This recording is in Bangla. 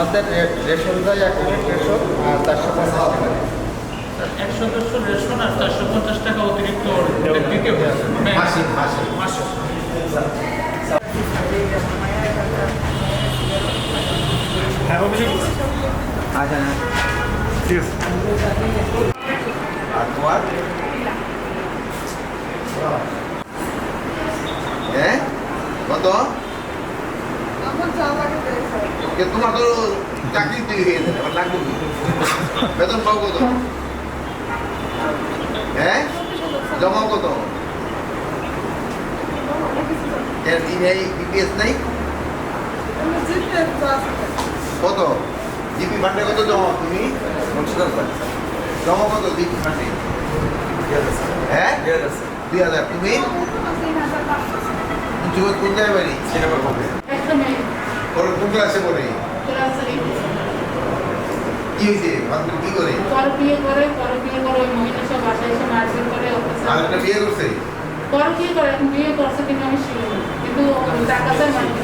আমাদের রেশন যায় এক রেশন আর চারশো পঞ্চাশ টাকা একশো পাঁচশো রেশন আর চারশো পঞ্চাশ টাকা আচ্ছা আর তোমার? হ্যাঁ? কত? তোমার তো চাকরি দিয়ে গেছে লাগবে? বেতন পাও কত? হ্যাঁ? জমা কত? এর এই বিপিএস নাই? কত? জিপি ফান্ডে কত জমা তুমি? জমা কত? জিপি ফান্ডে হ্যাঁ? দুই হাজার। তুমি? যুবক কোন জায়গায় বাড়ি? ওর কোন ক্লাসে পড়ে? কি হয়েছে? ভাবছেন কি করে? বিয়ে করে বিয়ে করে মহিলা সব বাসায় এসে মারপিট করে আর একটা বিয়ে করছে? পরে বিয়ে করে বিয়ে করছে। 还在吗